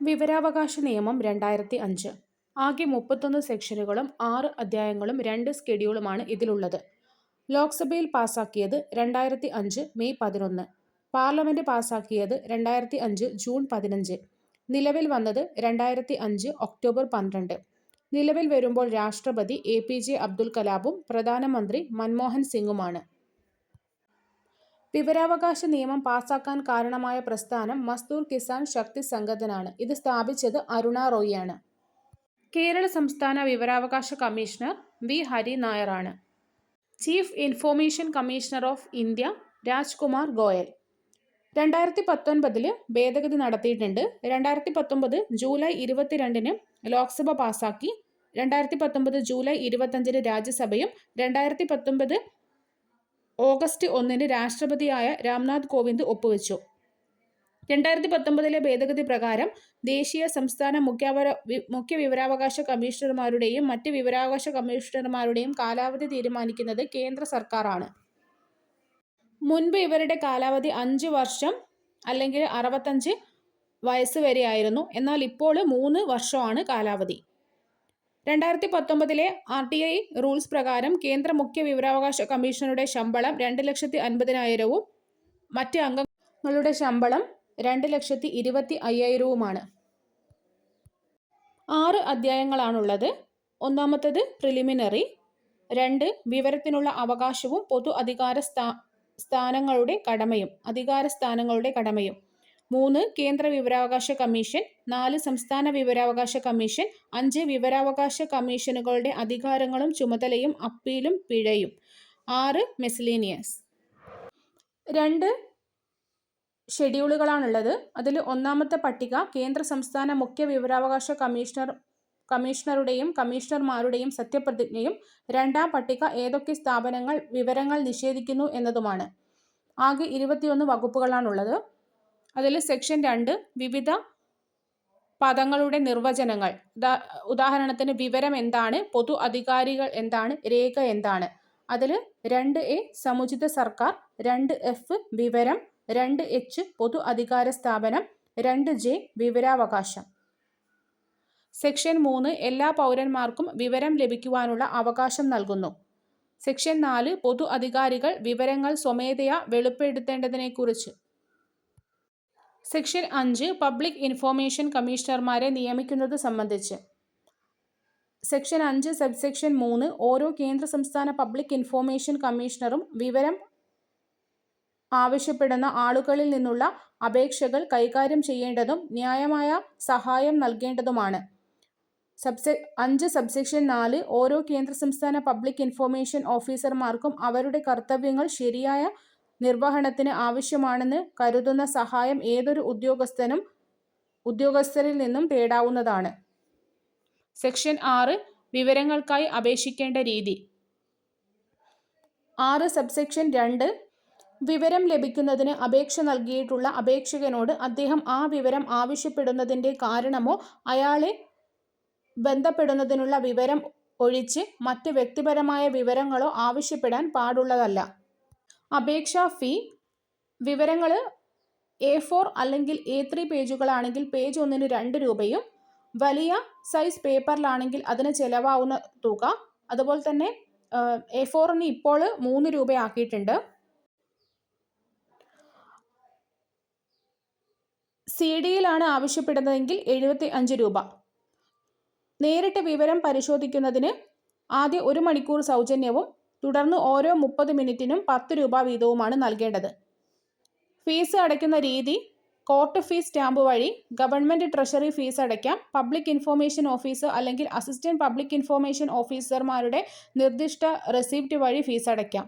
വിവരാവകാശ നിയമം രണ്ടായിരത്തി അഞ്ച് ആകെ മുപ്പത്തൊന്ന് സെക്ഷനുകളും ആറ് അധ്യായങ്ങളും രണ്ട് സ്കെഡ്യൂളുമാണ് ഇതിലുള്ളത്. ലോക്സഭയിൽ പാസാക്കിയത് രണ്ടായിരത്തി അഞ്ച് മെയ് പതിനൊന്ന്. പാർലമെന്റ് പാസാക്കിയത് രണ്ടായിരത്തി അഞ്ച് ജൂൺ പതിനഞ്ച്. നിലവിൽ വന്നത് രണ്ടായിരത്തി അഞ്ച് ഒക്ടോബർ പന്ത്രണ്ട്. നിലവിൽ വരുമ്പോൾ രാഷ്ട്രപതി എ പി ജെ അബ്ദുൽ കലാമും പ്രധാനമന്ത്രി മൻമോഹൻ സിംഗുമാണ്. വിവരാവകാശ നിയമം പാസാക്കാൻ കാരണമായ പ്രസ്ഥാനം മസ്ദൂർ കിസാൻ ശക്തി സംഘടനാണ് ഇത് സ്ഥാപിച്ചത് അരുണ റോയിയാണ്. കേരള സംസ്ഥാന വിവരാവകാശ commissioner V Hari നായറാണ് chief information commissioner of India Rajkumar Goyal. രണ്ടായിരത്തി പത്തൊൻപതിൽ ഭേദഗതി നടത്തിയിട്ടുണ്ട്. രണ്ടായിരത്തി പത്തൊമ്പത് ജൂലൈ ഇരുപത്തിരണ്ടിന് ലോക്സഭ പാസാക്കി. രണ്ടായിരത്തി പത്തൊമ്പത് ജൂലൈ ഇരുപത്തഞ്ചിന് രാജ്യസഭയും. രണ്ടായിരത്തി പത്തൊമ്പത് ഓഗസ്റ്റ് ഒന്നിന് രാഷ്ട്രപതിയായ രാംനാഥ് കോവിന്ദ് ഒപ്പുവെച്ചു. രണ്ടായിരത്തി പത്തൊമ്പതിലെ ഭേദഗതി പ്രകാരം ദേശീയ സംസ്ഥാന മുഖ്യവര മുഖ്യ വിവരാവകാശ കമ്മീഷണർമാരുടെയും മറ്റ് വിവരാവകാശ കമ്മീഷണർമാരുടെയും കാലാവധി തീരുമാനിക്കുന്നത് കേന്ദ്ര സർക്കാരാണ്. മുൻപ് ഇവരുടെ കാലാവധി അഞ്ച് വർഷം അല്ലെങ്കിൽ അറുപത്തഞ്ച് വയസ്സ് വരെയായിരുന്നു. എന്നാൽ ഇപ്പോൾ മൂന്ന് വർഷമാണ് കാലാവധി. രണ്ടായിരത്തി പത്തൊമ്പതിലെ ആർ ടി ഐ റൂൾസ് പ്രകാരം കേന്ദ്ര മുഖ്യ വിവരാവകാശ കമ്മീഷണറുടെ ശമ്പളം രണ്ട് ലക്ഷത്തി അൻപതിനായിരവും മറ്റ് അംഗങ്ങളുടെ ശമ്പളം രണ്ട് ലക്ഷത്തി ഇരുപത്തി അയ്യായിരവുമാണ് ആറ് അധ്യായങ്ങളാണുള്ളത്. ഒന്നാമത്തത് പ്രിലിമിനറി രണ്ട് വിവരത്തിനുള്ള അവകാശവും പൊതു അധികാര സ്ഥാ സ്ഥാനങ്ങളുടെ കടമയും അധികാര സ്ഥാനങ്ങളുടെ കടമയും. മൂന്ന് കേന്ദ്ര വിവരാവകാശ കമ്മീഷൻ നാല് സംസ്ഥാന വിവരാവകാശ കമ്മീഷൻ അഞ്ച് വിവരാവകാശ കമ്മീഷനുകളുടെ അധികാരങ്ങളും ചുമതലയും അപ്പീലും പിഴയും. ആറ് മെസ്ലീനിയസ് രണ്ട് ഷെഡ്യൂളുകളാണുള്ളത്. അതിൽ ഒന്നാമത്തെ പട്ടിക കേന്ദ്ര സംസ്ഥാന മുഖ്യ വിവരാവകാശ കമ്മീഷണർ കമ്മീഷണറുടെയും കമ്മീഷണർമാരുടെയും സത്യപ്രതിജ്ഞയും. രണ്ടാം പട്ടിക ഏതൊക്കെ സ്ഥാപനങ്ങൾ വിവരങ്ങൾ നിഷേധിക്കുന്നു എന്നതുമാണ്. ആകെ ഇരുപത്തിയൊന്ന് വകുപ്പുകളാണുള്ളത്. അതിൽ സെക്ഷൻ രണ്ട് വിവിധ പദങ്ങളുടെ നിർവചനങ്ങൾ. ഉദാഹരണത്തിന് വിവരം എന്താണ് പൊതു അധികാരികൾ എന്താണ് രേഖ എന്താണ്. അതിൽ രണ്ട് എ സമുചിത സർക്കാർ രണ്ട് എഫ് വിവരം രണ്ട് എച്ച് പൊതു അധികാര സ്ഥാപനം രണ്ട് ജെ വിവരാവകാശം. സെക്ഷൻ മൂന്ന് എല്ലാ പൗരന്മാർക്കും വിവരം ലഭിക്കുവാനുള്ള അവകാശം നൽകുന്നു. സെക്ഷൻ നാല് പൊതു അധികാരികൾ വിവരങ്ങൾ സ്വമേധയാ വെളിപ്പെടുത്തേണ്ടതിനെക്കുറിച്ച്. സെക്ഷൻ അഞ്ച് പബ്ലിക് ഇൻഫോർമേഷൻ കമ്മീഷണർമാരെ നിയമിക്കുന്നത് സംബന്ധിച്ച്. സെക്ഷൻ അഞ്ച് സബ്സെക്ഷൻ മൂന്ന് ഓരോ കേന്ദ്ര സംസ്ഥാന പബ്ലിക് ഇൻഫോർമേഷൻ കമ്മീഷണറും വിവരം ആവശ്യപ്പെടുന്ന ആളുകളിൽ നിന്നുള്ള അപേക്ഷകൾ കൈകാര്യം ചെയ്യേണ്ടതും ന്യായമായ സഹായം നൽകേണ്ടതുമാണ്. സബ്സെ അഞ്ച് സബ്സെക്ഷൻ നാല് ഓരോ കേന്ദ്ര സംസ്ഥാന പബ്ലിക് ഇൻഫോർമേഷൻ ഓഫീസർമാർക്കും അവരുടെ കർത്തവ്യങ്ങൾ ശരിയായ നിർവഹണത്തിന് ആവശ്യമാണെന്ന് കരുതുന്ന സഹായം ഏതൊരു ഉദ്യോഗസ്ഥനും ഉദ്യോഗസ്ഥരിൽ നിന്നും തേടാവുന്നതാണ്. സെക്ഷൻ ആറ് വിവരങ്ങൾക്കായി അപേക്ഷിക്കേണ്ട രീതി. ആറ് സബ്സെക്ഷൻ രണ്ട് വിവരം ലഭിക്കുന്നതിന് അപേക്ഷ നൽകിയിട്ടുള്ള അപേക്ഷകനോട് അദ്ദേഹം ആ വിവരം ആവശ്യപ്പെടുന്നതിന്റെ കാരണമോ അയാളെ ബന്ധപ്പെടുന്നതിനുള്ള വിവരം ഒഴിച്ച് മറ്റ് വ്യക്തിപരമായ വിവരങ്ങളോ ആവശ്യപ്പെടാൻ പാടുള്ളതല്ല. അപേക്ഷാ ഫീ വിവരങ്ങൾ എ ഫോർ അല്ലെങ്കിൽ എ ത്രീ പേജുകളാണെങ്കിൽ പേജ് ഒന്നിന് രണ്ട് രൂപയും വലിയ സൈസ് പേപ്പറിലാണെങ്കിൽ അതിന് ചിലവാവുന്ന തുക അതുപോലെ തന്നെ എ ഫോറിന് ഇപ്പോൾ മൂന്ന് രൂപയാക്കിയിട്ടുണ്ട്. സി ഡിയിലാണ് ആവശ്യപ്പെടുന്നതെങ്കിൽ എഴുപത്തി അഞ്ച് രൂപ. നേരിട്ട് വിവരം പരിശോധിക്കുന്നതിന് ആദ്യ ഒരു മണിക്കൂർ സൗജന്യവും തുടർന്ന് ഓരോ മുപ്പത് മിനിറ്റിനും പത്ത് രൂപ വീതവുമാണ് നൽകേണ്ടത്. ഫീസ് അടയ്ക്കുന്ന രീതി കോർട്ട് ഫീസ് സ്റ്റാമ്പ് വഴി ഗവൺമെന്റ് ട്രഷറി ഫീസ് അടയ്ക്കാം. പബ്ലിക് ഇൻഫോർമേഷൻ ഓഫീസർ അല്ലെങ്കിൽ അസിസ്റ്റന്റ് പബ്ലിക് ഇൻഫോർമേഷൻ ഓഫീസർമാരുടെ നിർദ്ദിഷ്ട റെസിപ്റ്റ് വഴി ഫീസ് അടയ്ക്കാം.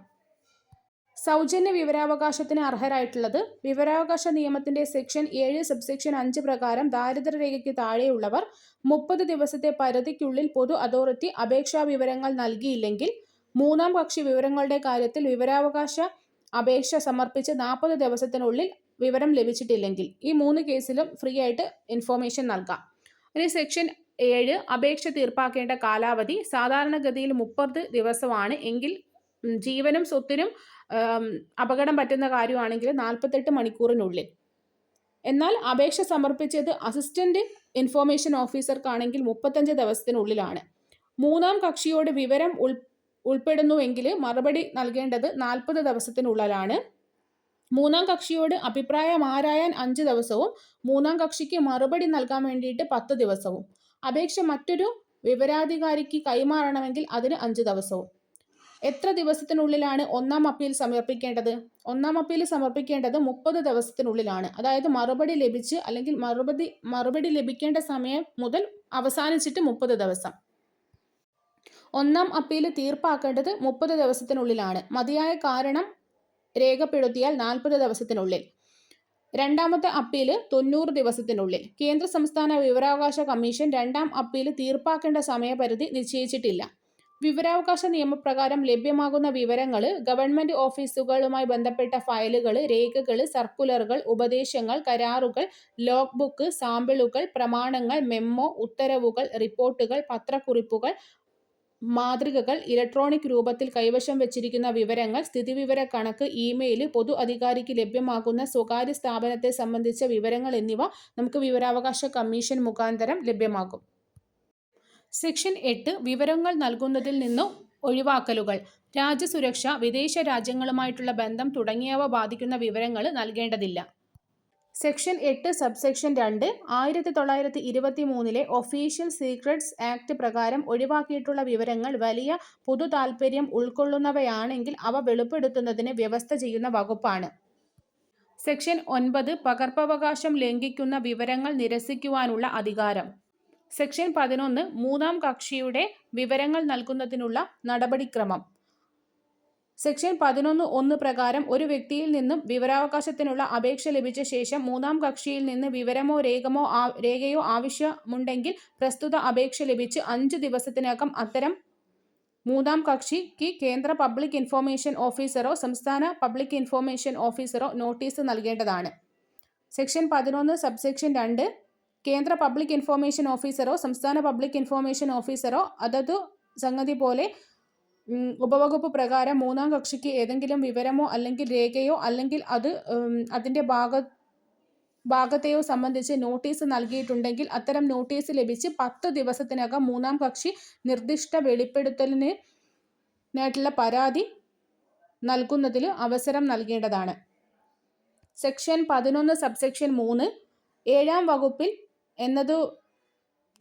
സൗജന്യ വിവരാവകാശത്തിന് അർഹരായിട്ടുള്ളത് വിവരാവകാശ നിയമത്തിന്റെ സെക്ഷൻ ഏഴ് സബ്സെക്ഷൻ അഞ്ച് പ്രകാരം ദാരിദ്ര്യരേഖയ്ക്ക് താഴെയുള്ളവർ മുപ്പത് ദിവസത്തെ പരിധിക്കുള്ളിൽ പൊതു അതോറിറ്റി അപേക്ഷാ വിവരങ്ങൾ നൽകിയില്ലെങ്കിൽ മൂന്നാം കക്ഷി വിവരങ്ങളുടെ കാര്യത്തിൽ വിവരാവകാശ അപേക്ഷ സമർപ്പിച്ച് നാൽപ്പത് ദിവസത്തിനുള്ളിൽ വിവരം ലഭിച്ചിട്ടില്ലെങ്കിൽ ഈ മൂന്ന് കേസിലും ഫ്രീ ആയിട്ട് ഇൻഫോർമേഷൻ നൽകാം. ഇനി സെക്ഷൻ ഏഴ് അപേക്ഷ തീർപ്പാക്കേണ്ട കാലാവധി സാധാരണഗതിയിൽ മുപ്പത് ദിവസമാണ് എങ്കിൽ ജീവനും സ്വത്തിനും അപകടം പറ്റുന്ന കാര്യമാണെങ്കിൽ നാൽപ്പത്തെട്ട് മണിക്കൂറിനുള്ളിൽ. എന്നാൽ അപേക്ഷ സമർപ്പിച്ചത് അസിസ്റ്റന്റ് ഇൻഫോർമേഷൻ ഓഫീസർക്കാണെങ്കിൽ മുപ്പത്തഞ്ച് ദിവസത്തിനുള്ളിലാണ്. മൂന്നാം കക്ഷിയോട് വിവരം ഉൾ ഉൾപ്പെടുന്നുവെങ്കിൽ മറുപടി നൽകേണ്ടത് നാൽപ്പത് ദിവസത്തിനുള്ളിലാണ്. മൂന്നാം കക്ഷിയോട് അഭിപ്രായം ആരായാൻ അഞ്ച് ദിവസവും മൂന്നാം കക്ഷിക്ക് മറുപടി നൽകാൻ വേണ്ടിയിട്ട് പത്ത് ദിവസവും. അപേക്ഷ മറ്റൊരു വിവരാധികാരിക്ക് കൈമാറണമെങ്കിൽ അതിന് അഞ്ച് ദിവസവും. എത്ര ദിവസത്തിനുള്ളിലാണ് ഒന്നാം അപ്പീൽ സമർപ്പിക്കേണ്ടത്? ഒന്നാം അപ്പീൽ സമർപ്പിക്കേണ്ടത് മുപ്പത് ദിവസത്തിനുള്ളിലാണ്. അതായത് മറുപടി ലഭിച്ച് അല്ലെങ്കിൽ മറുപടി മറുപടി ലഭിക്കേണ്ട സമയം മുതൽ അവസാനിച്ചിട്ട് മുപ്പത് ദിവസം. ഒന്നാം അപ്പീൽ തീർപ്പാക്കേണ്ടത് മുപ്പത് ദിവസത്തിനുള്ളിലാണ്. മതിയായ കാരണം രേഖപ്പെടുത്തിയാൽ നാൽപ്പത് ദിവസത്തിനുള്ളിൽ. രണ്ടാമത്തെ അപ്പീൽ തൊണ്ണൂറ് ദിവസത്തിനുള്ളിൽ. കേന്ദ്ര സംസ്ഥാന വിവരാവകാശ കമ്മീഷൻ രണ്ടാം അപ്പീൽ തീർപ്പാക്കേണ്ട സമയപരിധി നിശ്ചയിച്ചിട്ടില്ല. വിവരാവകാശ നിയമപ്രകാരം ലഭ്യമാകുന്ന വിവരങ്ങൾ ഗവൺമെന്റ് ഓഫീസുകളുമായി ബന്ധപ്പെട്ട ഫയലുകൾ രേഖകൾ സർക്കുലറുകൾ ഉപദേശങ്ങൾ കരാറുകൾ ലോഗ് ബുക്ക് സാമ്പിളുകൾ പ്രമാണങ്ങൾ മെമ്മോ ഉത്തരവുകൾ റിപ്പോർട്ടുകൾ പത്രക്കുറിപ്പുകൾ മാതൃകകൾ ഇലക്ട്രോണിക് രൂപത്തിൽ കൈവശം വച്ചിരിക്കുന്ന വിവരങ്ങൾ സ്ഥിതിവിവര കണക്ക് ഇമെയിൽ പൊതു അധികാരിക്ക് ലഭ്യമാകുന്ന സ്വകാര്യ സ്ഥാപനത്തെ സംബന്ധിച്ച വിവരങ്ങൾ എന്നിവ നമുക്ക് വിവരാവകാശ കമ്മീഷൻ മുഖാന്തരം ലഭ്യമാകും. സെക്ഷൻ എട്ട് വിവരങ്ങൾ നൽകുന്നതിൽ നിന്നും ഒഴിവാക്കലുകൾ. രാജ്യസുരക്ഷ വിദേശ രാജ്യങ്ങളുമായിട്ടുള്ള ബന്ധം തുടങ്ങിയവ ബാധിക്കുന്ന വിവരങ്ങൾ നൽകേണ്ടതില്ല. സെക്ഷൻ എട്ട് സബ്സെക്ഷൻ രണ്ട് ആയിരത്തി തൊള്ളായിരത്തി ഇരുപത്തി മൂന്നിലെ ഒഫീഷ്യൽ സീക്രട്സ് ആക്ട് പ്രകാരം ഒഴിവാക്കിയിട്ടുള്ള വിവരങ്ങൾ വലിയ പൊതു താൽപ്പര്യം ഉൾക്കൊള്ളുന്നവയാണെങ്കിൽ അവ വെളിപ്പെടുത്തുന്നതിന് വ്യവസ്ഥ ചെയ്യുന്ന വകുപ്പാണ്. സെക്ഷൻ ഒൻപത് പകർപ്പവകാശം ലംഘിക്കുന്ന വിവരങ്ങൾ നിരസിക്കുവാനുള്ള അധികാരം. സെക്ഷൻ പതിനൊന്ന് മൂന്നാം കക്ഷിയുടെ വിവരങ്ങൾ നൽകുന്നതിനുള്ള നടപടിക്രമം. സെക്ഷൻ പതിനൊന്ന് ഒന്ന് പ്രകാരം ഒരു വ്യക്തിയിൽ നിന്നും വിവരാവകാശത്തിനുള്ള അപേക്ഷ ലഭിച്ച ശേഷം മൂന്നാം കക്ഷിയിൽ നിന്ന് വിവരമോ രേഖമോ രേഖയോ ആവശ്യമുണ്ടെങ്കിൽ പ്രസ്തുത അപേക്ഷ ലഭിച്ച് അഞ്ച് ദിവസത്തിനകം അത്തരം മൂന്നാം കക്ഷിക്ക് കേന്ദ്ര പബ്ലിക് ഇൻഫോർമേഷൻ ഓഫീസറോ സംസ്ഥാന പബ്ലിക് ഇൻഫോർമേഷൻ ഓഫീസറോ നോട്ടീസ് നൽകേണ്ടതാണ്. സെക്ഷൻ പതിനൊന്ന് സബ്സെക്ഷൻ രണ്ട് കേന്ദ്ര പബ്ലിക് ഇൻഫോർമേഷൻ ഓഫീസറോ സംസ്ഥാന പബ്ലിക് ഇൻഫോർമേഷൻ ഓഫീസറോ അതതു സംഗതി പോലെ ഉപവകുപ്പ് പ്രകാരം മൂന്നാം കക്ഷിക്ക് ഏതെങ്കിലും വിവരമോ അല്ലെങ്കിൽ രേഖയോ അല്ലെങ്കിൽ അത് അതിന്റെ ഭാഗ ഭാഗത്തെയോ സംബന്ധിച്ച് നോട്ടീസ് നൽകിയിട്ടുണ്ടെങ്കിൽ അത്തരം നോട്ടീസ് ലഭിച്ച് പത്ത് ദിവസത്തിനകം മൂന്നാം കക്ഷി നിർദ്ദിഷ്ട വെളിപ്പെടുത്തലിന് നായിട്ടുള്ള പരാതി നൽകുന്നതിൽ അവസരം നൽകേണ്ടതാണ്. സെക്ഷൻ പതിനൊന്ന് സബ്സെക്ഷൻ മൂന്ന് ഏഴാം വകുപ്പിൽ എന്നതു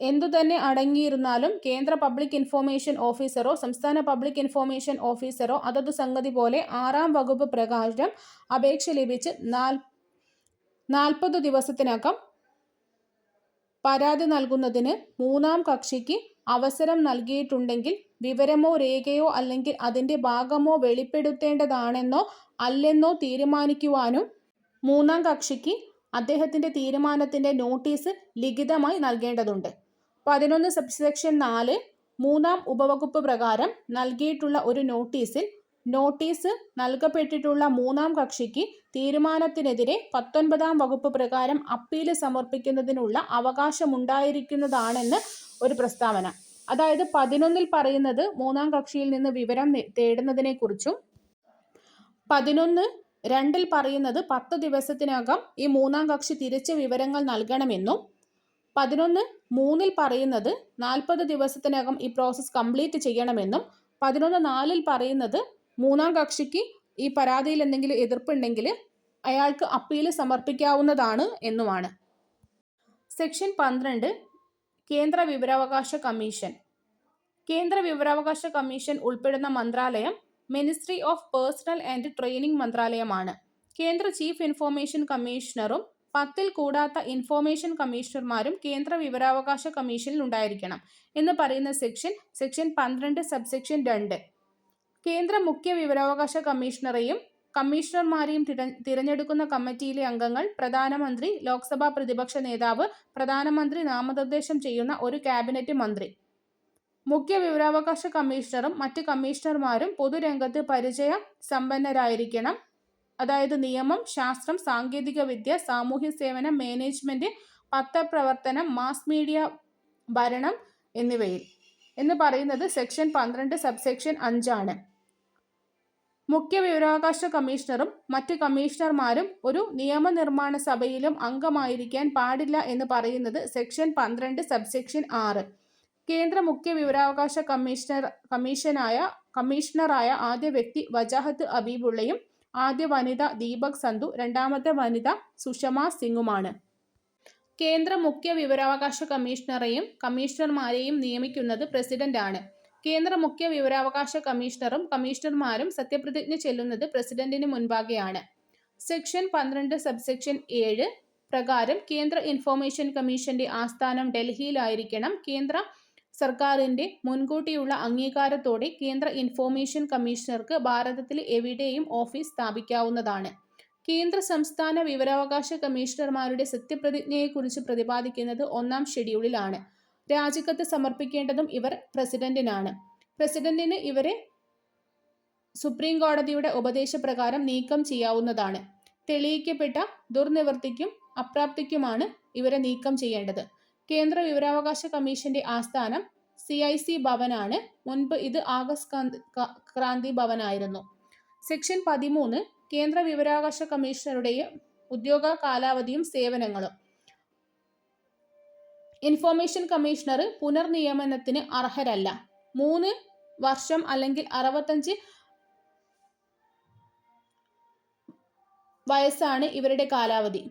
എന്തുതന്നെ അടങ്ങിയിരുന്നാലും കേന്ദ്ര പബ്ലിക് ഇൻഫോർമേഷൻ ഓഫീസറോ സംസ്ഥാന പബ്ലിക് ഇൻഫോർമേഷൻ ഓഫീസറോ അതത് സംഗതി പോലെ ആറാം വകുപ്പ് പ്രകാരം അപേക്ഷ ലഭിച്ച് നാൽ നാൽപ്പത് ദിവസത്തിനകം പരാതി നൽകുന്നതിന് മൂന്നാം കക്ഷിക്ക് അവസരം നൽകിയിട്ടുണ്ടെങ്കിൽ വിവരമോ രേഖയോ അല്ലെങ്കിൽ അതിന്റെ ഭാഗമോ വെളിപ്പെടുത്തേണ്ടതാണെന്നോ അല്ലെന്നോ തീരുമാനിക്കുവാനും മൂന്നാം കക്ഷിക്ക് അദ്ദേഹത്തിന്റെ തീരുമാനത്തിന്റെ നോട്ടീസ് ലിഖിതമായി നൽകേണ്ടതുണ്ട്. പതിനൊന്ന് സബ്സെക്ഷൻ നാല് മൂന്നാം ഉപവകുപ്പ് പ്രകാരം നൽകിയിട്ടുള്ള ഒരു നോട്ടീസിൽ നോട്ടീസ് നൽകപ്പെട്ടിട്ടുള്ള മൂന്നാം കക്ഷിക്ക് തീരുമാനത്തിനെതിരെ പത്തൊൻപതാം വകുപ്പ് പ്രകാരം അപ്പീൽ സമർപ്പിക്കുന്നതിനുള്ള അവകാശമുണ്ടായിരിക്കുന്നതാണെന്ന് ഒരു പ്രസ്താവന. അതായത് പതിനൊന്നിൽ പറയുന്നത് മൂന്നാം കക്ഷിയിൽ നിന്ന് വിവരം തേടുന്നതിനെക്കുറിച്ചും പതിനൊന്ന് രണ്ടിൽ പറയുന്നത് പത്ത് ദിവസത്തിനകം ഈ മൂന്നാം കക്ഷി തിരിച്ച് വിവരങ്ങൾ നൽകണമെന്നും പതിനൊന്ന് മൂന്നിൽ പറയുന്നത് നാൽപ്പത് ദിവസത്തിനകം ഈ പ്രോസസ് കംപ്ലീറ്റ് ചെയ്യണമെന്നും പതിനൊന്ന് നാലിൽ പറയുന്നത് മൂന്നാം കക്ഷിക്ക് ഈ പരാതിയിൽ എന്തെങ്കിലും എതിർപ്പുണ്ടെങ്കിൽ അയാൾക്ക് അപ്പീൽ സമർപ്പിക്കാവുന്നതാണ് എന്നുമാണ്. സെക്ഷൻ പന്ത്രണ്ട് കേന്ദ്ര വിവരാവകാശ കമ്മീഷൻ. കേന്ദ്ര വിവരാവകാശ കമ്മീഷൻ ഉൾപ്പെടുന്ന മന്ത്രാലയം ministry of personnel and training മന്ത്രാലയമാണ്. കേന്ദ്ര ചീഫ് ഇൻഫോർമേഷൻ കമ്മീഷണറും പത്തിൽ കൂടാത്ത ഇൻഫോർമേഷൻ കമ്മീഷണർമാരും കേന്ദ്ര വിവരാവകാശ കമ്മീഷനിൽ ഉണ്ടായിരിക്കണം എന്ന് പറയുന്ന സെക്ഷൻ സെക്ഷൻ പന്ത്രണ്ട് സബ്സെക്ഷൻ രണ്ട്. കേന്ദ്ര മുഖ്യ വിവരാവകാശ കമ്മീഷണറെയും കമ്മീഷണർമാരെയും തിരഞ്ഞെടുക്കുന്ന കമ്മിറ്റിയിലെ അംഗങ്ങൾ പ്രധാനമന്ത്രി ലോക്സഭാ പ്രതിപക്ഷ നേതാവ് പ്രധാനമന്ത്രി നാമനിർദ്ദേശം ചെയ്യുന്ന ഒരു ക്യാബിനറ്റ് മന്ത്രി. മുഖ്യ വിവരാവകാശ കമ്മീഷണറും മറ്റ് കമ്മീഷണർമാരും പൊതുരംഗത്ത് പരിചയ സമ്പന്നരായിരിക്കണം. അതായത് നിയമം ശാസ്ത്രം സാങ്കേതിക വിദ്യ സാമൂഹ്യ സേവനം മാനേജ്മെന്റ് പത്രപ്രവർത്തനം മാസ് മീഡിയ ഭരണം എന്നിവയിൽ. എന്ന് പറയുന്നത് സെക്ഷൻ പന്ത്രണ്ട് സബ്സെക്ഷൻ അഞ്ചാണ്. മുഖ്യ വിവരാവകാശ കമ്മീഷണറും മറ്റ് കമ്മീഷണർമാരും ഒരു നിയമനിർമ്മാണ സഭയിലും അംഗമായിരിക്കാൻ പാടില്ല എന്ന് പറയുന്നത് സെക്ഷൻ പന്ത്രണ്ട് സബ്സെക്ഷൻ ആറ്. കേന്ദ്ര മുഖ്യ വിവരാവകാശ കമ്മീഷണർ കമ്മീഷനായ കമ്മീഷണറായ ആദ്യ വ്യക്തി വജാഹത്ത് അബീബുള്ളയും ആദ്യ വനിത ദീപക് സന്ധു രണ്ടാമത്തെ വനിത സുഷമ സിംഗുമാണ്. കേന്ദ്ര മുഖ്യ വിവരാവകാശ കമ്മീഷണറെയും കമ്മീഷണർമാരെയും നിയമിക്കുന്നത് പ്രസിഡന്റാണ്. കേന്ദ്ര മുഖ്യ വിവരാവകാശ കമ്മീഷണറും കമ്മീഷണർമാരും സത്യപ്രതിജ്ഞ ചെല്ലുന്നത് പ്രസിഡന്റിന് മുൻപാകെയാണ്. സെക്ഷൻ പന്ത്രണ്ട് സബ്സെക്ഷൻ ഏഴ് പ്രകാരം കേന്ദ്ര ഇൻഫോർമേഷൻ കമ്മീഷന്റെ ആസ്ഥാനം ഡൽഹിയിലായിരിക്കണം കേന്ദ്ര സർക്കാരിന്റെ മുൻകൂട്ടിയുള്ള അംഗീകാരത്തോടെ കേന്ദ്ര ഇൻഫോർമേഷൻ കമ്മീഷണർക്ക് ഭാരതത്തിൽ എവിടെയും ഓഫീസ് സ്ഥാപിക്കാവുന്നതാണ്. കേന്ദ്ര സംസ്ഥാന വിവരാവകാശ കമ്മീഷണർമാരുടെ സത്യപ്രതിജ്ഞയെക്കുറിച്ച് പ്രതിപാദിക്കുന്നത് ഒന്നാം ഷെഡ്യൂളിലാണ്. രാജിക്കത്ത് സമർപ്പിക്കേണ്ടതും ഇവർ പ്രസിഡന്റിനാണ്. പ്രസിഡന്റിന് ഇവരെ സുപ്രീം കോടതിയുടെ ഉപദേശപ്രകാരം നീക്കം ചെയ്യാവുന്നതാണ്. തെളിയിക്കപ്പെട്ട ദുർനിവൃത്തിക്കും അപ്രാപ്തിക്കുമാണ് ഇവരെ നീക്കം ചെയ്യേണ്ടത്. കേന്ദ്ര വിവരാവകാശ കമ്മീഷന്റെ ആസ്ഥാനം സി ഐ സി ഭവനാണ്. മുൻപ് ഇത് ആഗസ്റ്റ് ക്രാന്തി ഭവനായിരുന്നു. സെക്ഷൻ പതിമൂന്ന് കേന്ദ്ര വിവരാവകാശ കമ്മീഷണറുടെ ഉദ്യോഗ കാലാവധിയും സേവനങ്ങളും. ഇൻഫോർമേഷൻ കമ്മീഷണർ പുനർനിയമനത്തിന് അർഹരല്ല. മൂന്ന് വർഷം അല്ലെങ്കിൽ അറുപത്തഞ്ച് വയസ്സാണ് ഇവരുടെ കാലാവധി.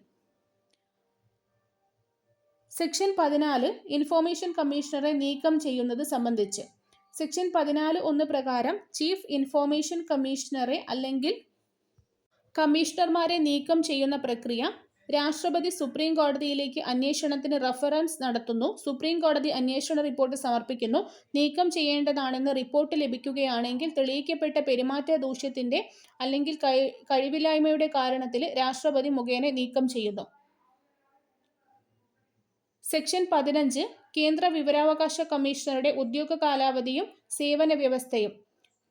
സെക്ഷൻ പതിനാല് ഇൻഫോർമേഷൻ കമ്മീഷണറെ നീക്കം ചെയ്യുന്നത് സംബന്ധിച്ച്. സെക്ഷൻ പതിനാല് ഒന്ന് പ്രകാരം ചീഫ് ഇൻഫോർമേഷൻ കമ്മീഷണറെ അല്ലെങ്കിൽ കമ്മീഷണർമാരെ നീക്കം ചെയ്യുന്ന പ്രക്രിയ രാഷ്ട്രപതി സുപ്രീം കോടതിയിലേക്ക് അന്വേഷണത്തിന് റഫറൻസ് നടത്തുന്നു. സുപ്രീം കോടതി അന്വേഷണ റിപ്പോർട്ട് സമർപ്പിക്കുന്നു. നീക്കം ചെയ്യേണ്ടതാണെന്ന് റിപ്പോർട്ട് ലഭിക്കുകയാണെങ്കിൽ തെളിയിക്കപ്പെട്ട പെരുമാറ്റ ദൂഷ്യത്തിന്റെ അല്ലെങ്കിൽ കഴിവില്ലായ്മയുടെ കാരണത്തിൽ രാഷ്ട്രപതി മുഖേന നീക്കം ചെയ്യുന്നു. സെക്ഷൻ പതിനഞ്ച് കേന്ദ്ര വിവരാവകാശ കമ്മീഷണറുടെ ഉദ്യോഗ കാലാവധിയും സേവന വ്യവസ്ഥയും.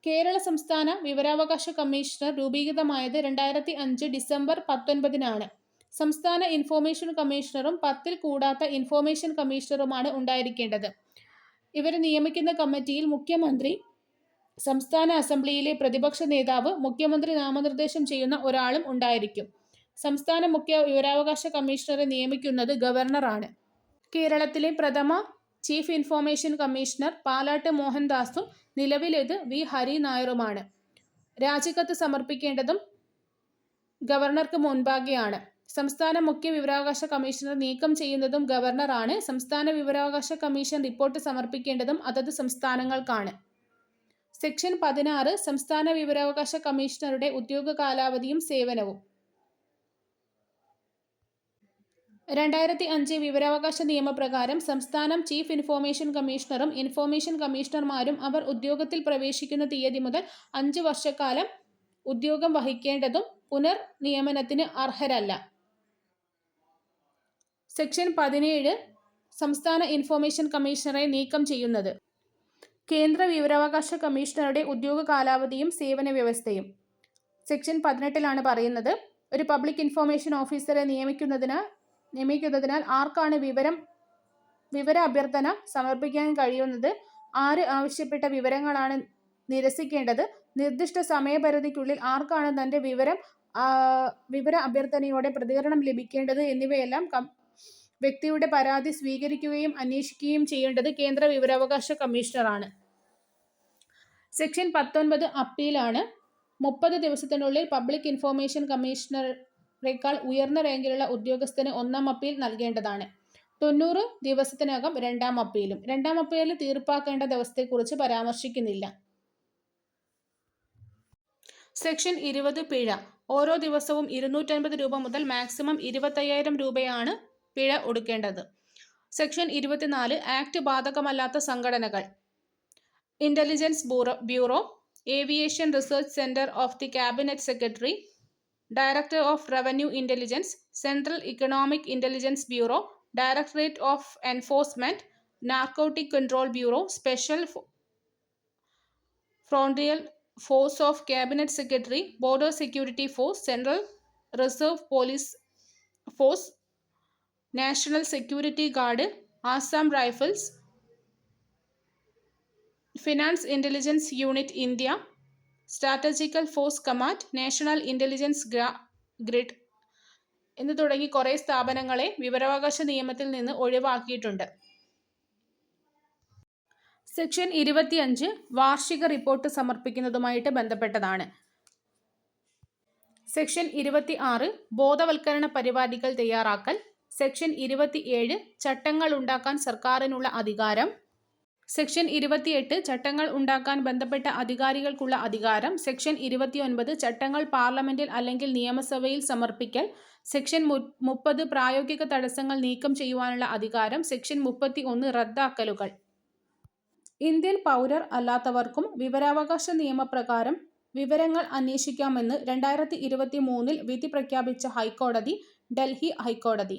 കേരള സംസ്ഥാന വിവരാവകാശ കമ്മീഷണർ രൂപീകൃതമായത് രണ്ടായിരത്തി അഞ്ച് ഡിസംബർ പത്തൊൻപതിനാണ്. സംസ്ഥാന ഇൻഫോർമേഷൻ കമ്മീഷണറും പത്തിൽ കൂടാത്ത ഇൻഫോർമേഷൻ കമ്മീഷണറുമാണ് ഉണ്ടായിരിക്കേണ്ടത്. ഇവരെ നിയമിക്കുന്ന കമ്മിറ്റിയിൽ മുഖ്യമന്ത്രി സംസ്ഥാന അസംബ്ലിയിലെ പ്രതിപക്ഷ നേതാവ് മുഖ്യമന്ത്രി നാമനിർദ്ദേശം ചെയ്യുന്ന ഒരാളും ഉണ്ടായിരിക്കും. സംസ്ഥാന മുഖ്യ വിവരാവകാശ കമ്മീഷണറെ നിയമിക്കുന്നത് ഗവർണറാണ്. കേരളത്തിലെ പ്രഥമ ചീഫ് ഇൻഫോർമേഷൻ കമ്മീഷണർ പാലാട്ട് മോഹൻദാസും നിലവിലേത് വി ഹരി നായറുമാണ് രാജിക്കത്ത് സമർപ്പിക്കേണ്ടതും ഗവർണർക്ക് മുൻപാകെയാണ്. സംസ്ഥാന മുഖ്യ വിവരാവകാശ കമ്മീഷണർ നീക്കം ചെയ്യുന്നതും ഗവർണറാണ്. സംസ്ഥാന വിവരാവകാശ കമ്മീഷൻ റിപ്പോർട്ട് സമർപ്പിക്കേണ്ടതും അതത് സംസ്ഥാനങ്ങൾക്കാണ്. സെക്ഷൻ പതിനാറ് സംസ്ഥാന വിവരാവകാശ കമ്മീഷണറുടെ ഉദ്യോഗ കാലാവധിയും സേവനവും. രണ്ടായിരത്തി അഞ്ച് വിവരാവകാശ നിയമപ്രകാരം സംസ്ഥാനം ചീഫ് ഇൻഫോർമേഷൻ കമ്മീഷണറും ഇൻഫോർമേഷൻ കമ്മീഷണർമാരും അവർ ഉദ്യോഗത്തിൽ പ്രവേശിക്കുന്ന തീയതി മുതൽ അഞ്ച് വർഷക്കാലം ഉദ്യോഗം വഹിക്കേണ്ടതും പുനർ നിയമനത്തിന് അർഹരല്ല. സെക്ഷൻ പതിനേഴ് സംസ്ഥാന ഇൻഫോർമേഷൻ കമ്മീഷണറെ നീക്കം ചെയ്യുന്നത്. കേന്ദ്ര വിവരാവകാശ കമ്മീഷണറുടെ ഉദ്യോഗ കാലാവധിയും സേവന വ്യവസ്ഥയും. സെക്ഷൻ പതിനെട്ടിലാണ് പറയുന്നത് ഒരു പബ്ലിക് ഇൻഫോർമേഷൻ ഓഫീസറെ നിയമിക്കുന്നതിന് നിയമിക്കുന്നതിനാൽ ആർക്കാണ് വിവരം വിവര അഭ്യർത്ഥന സമർപ്പിക്കാൻ കഴിയുന്നത്? ആര് ആവശ്യപ്പെട്ട വിവരങ്ങളാണ് നിരസിക്കേണ്ടത്? നിർദ്ദിഷ്ട സമയപരിധിക്കുള്ളിൽ ആർക്കാണ് തന്റെ വിവരം വിവര അഭ്യർത്ഥനയോടെ പ്രതികരണം ലഭിക്കേണ്ടത് എന്നിവയെല്ലാം വ്യക്തിയുടെ പരാതി സ്വീകരിക്കുകയും അന്വേഷിക്കുകയും ചെയ്യേണ്ടത് കേന്ദ്ര വിവരാവകാശ കമ്മീഷണറാണ്. സെക്ഷൻ പത്തൊൻപത് അപ്പീലാണ്. മുപ്പത് ദിവസത്തിനുള്ളിൽ പബ്ലിക് ഇൻഫോർമേഷൻ കമ്മീഷണറേക്കാൾ ഉയർന്ന റാങ്കിലുള്ള ഉദ്യോഗസ്ഥന് ഒന്നാം അപ്പീൽ നൽകേണ്ടതാണ്. തൊണ്ണൂറ് ദിവസത്തിനകം രണ്ടാം അപ്പീലും രണ്ടാം അപ്പീൽ തീർപ്പാക്കേണ്ട ദിവസത്തെക്കുറിച്ച് പരാമർശിക്കുന്നില്ല. സെക്ഷൻ ഇരുപത് പിഴ. ഓരോ ദിവസവും ഇരുന്നൂറ്റൻപത് രൂപ മുതൽ മാക്സിമം ഇരുപത്തയ്യായിരം രൂപയാണ് പിഴ ഒടുക്കേണ്ടത്. സെക്ഷൻ ഇരുപത്തിനാല് ആക്ട് ബാധകമല്ലാത്ത സംഘടനകൾ. Intelligence bureau bureau aviation research centre of the cabinet secretary Director of Revenue Intelligence, Central Economic Intelligence Bureau, Directorate of Enforcement, Narcotic Control Bureau, Special Frontier Force of Cabinet Secretary, Border Security Force, Central Reserve Police Force, National Security Guard, Assam Rifles, Finance Intelligence Unit India, strategical force command national intelligence grid എന്ന് തുടങ്ങി കുറേ സ്ഥാപനങ്ങളെ വിവരാവകാശ നിയമത്തിൽ നിന്ന് ഒഴിവാക്കിയിട്ടുണ്ട്. Section ഇരുപത്തിയഞ്ച് വാർഷിക റിപ്പോർട്ട് സമർപ്പിക്കുന്നതുമായിട്ട് ബന്ധപ്പെട്ടതാണ്. സെക്ഷൻ ഇരുപത്തി ആറ് ബോധവൽക്കരണ പരിപാടികൾ തയ്യാറാക്കൽ. സെക്ഷൻ ഇരുപത്തിയേഴ് ചട്ടങ്ങൾ ഉണ്ടാക്കാൻ സർക്കാരിനുള്ള അധികാരം. സെക്ഷൻ ഇരുപത്തിയെട്ട് ചട്ടങ്ങൾ ഉണ്ടാക്കാൻ ബന്ധപ്പെട്ട അധികാരികൾക്കുള്ള അധികാരം സെക്ഷൻ ഇരുപത്തിയൊൻപത് ചട്ടങ്ങൾ പാർലമെന്റിൽ അല്ലെങ്കിൽ നിയമസഭയിൽ സമർപ്പിക്കൽ സെക്ഷൻ മുപ്പത് പ്രായോഗിക തടസ്സങ്ങൾ നീക്കം ചെയ്യുവാനുള്ള അധികാരം സെക്ഷൻ മുപ്പത്തി ഒന്ന് റദ്ദാക്കലുകൾ. ഇന്ത്യൻ പൗരർ അല്ലാത്തവർക്കും വിവരാവകാശ നിയമപ്രകാരം വിവരങ്ങൾ അന്വേഷിക്കാമെന്ന് രണ്ടായിരത്തി ഇരുപത്തി മൂന്നിൽ വിധി പ്രഖ്യാപിച്ച ഹൈക്കോടതി ഡൽഹി ഹൈക്കോടതി.